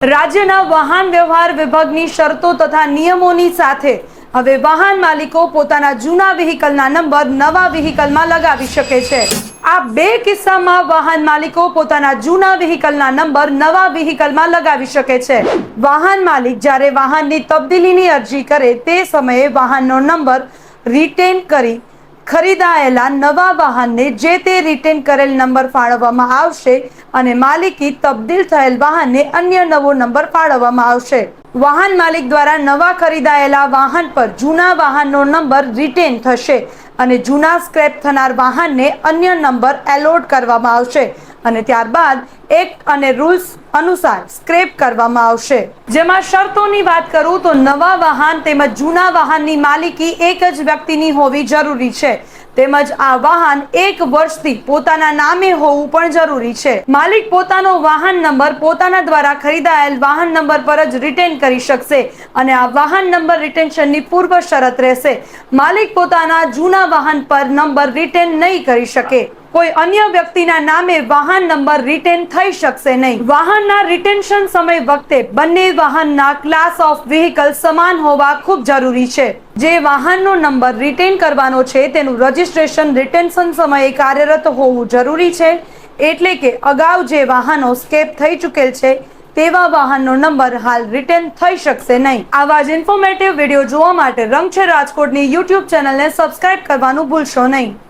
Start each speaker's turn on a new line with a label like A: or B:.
A: રાજ્યના વાહન વ્યવહાર વિભાગની શરતો તથા નિયમોની સાથે હવે વાહન માલિકો પોતાના જૂના વ્હીકલના નંબર નવા વ્હીકલમાં લગાવી શકે છે. આ બે કિસ્સામાં વાહન માલિકો પોતાના જૂના વ્હીકલના નંબર નવા વ્હીકલમાં લગાવી શકે છે. વાહન માલિક જ્યારે વાહનની તબદીલીની અરજી કરે તે સમયે વાહનનો નંબર રિટેન કરી ખરીદાયેલા નવા વાહનને જે તે રિટેન કરેલ નંબર ફાળવવામાં આવશે અને માલિકી તબદીલ થયેલ વાહનને અન્ય નવો નંબર ફાળવવામાં આવશે. વાહન માલિક દ્વારા નવા ખરીદાયેલા વાહન પર જૂના વાહનનો નંબર રિટેન થશે અને જૂના સ્ક્રેપ થનાર વાહનને અન્ય નંબર એલોટ કરવામાં આવશે. અને ત્યારબાદ એક્ટ અને રૂલ્સ અનુસાર સ્ક્રેપ કરવામાં આવશે. જેમાં શરતોની વાત કરું તો નવા વાહન તેમજ જૂના વાહનની માલિકી એક જ વ્યક્તિની હોવી જરૂરી છે. તેમજ આ વાહન એક વર્ષથી પોતાના નામે હોવું પણ જરૂરી છે. માલિક પોતાનો વાહન નંબર પોતાના દ્વારા ખરીદાયેલ વાહન નંબર પર જ રિટેન કરી શકશે અને આ વાહન નંબર રિટેન્શનની પૂર્વ શરત રહેશે. માલિક પોતાના જૂના વાહન પર નંબર રિટેન નહીં કરી શકે. કોઈ અન્ય વ્યક્તિના નામે વાહન નંબર રિટેન થઈ શકશે નહીં. વાહનના રિટેન્શન સમય વખતે બંને વાહનના ક્લાસ ઓફ વ્હીકલ સમાન હોવા ખૂબ જરૂરી છે. જે વાહનનો નંબર રિટેન કરવાનો છે, તેનું રજિસ્ટ્રેશન રિટેન્શન સમયે કાર્યરત હોવું જરૂરી છે. એટલે કે અગાઉ જે વાહનો સ્કેપ થઈ ચૂકેલ છે, તેવા વાહનનો નંબર હાલ રિટેન થઈ શકશે નહીં. આવા જ ઇન્ફોર્મેટિવ વીડિયો જોવા માટે રંગ છે રાજકોટની યુટ્યુબ ચેનલને સબસ્ક્રાઇબ કરવાનું ભૂલશો નહીં.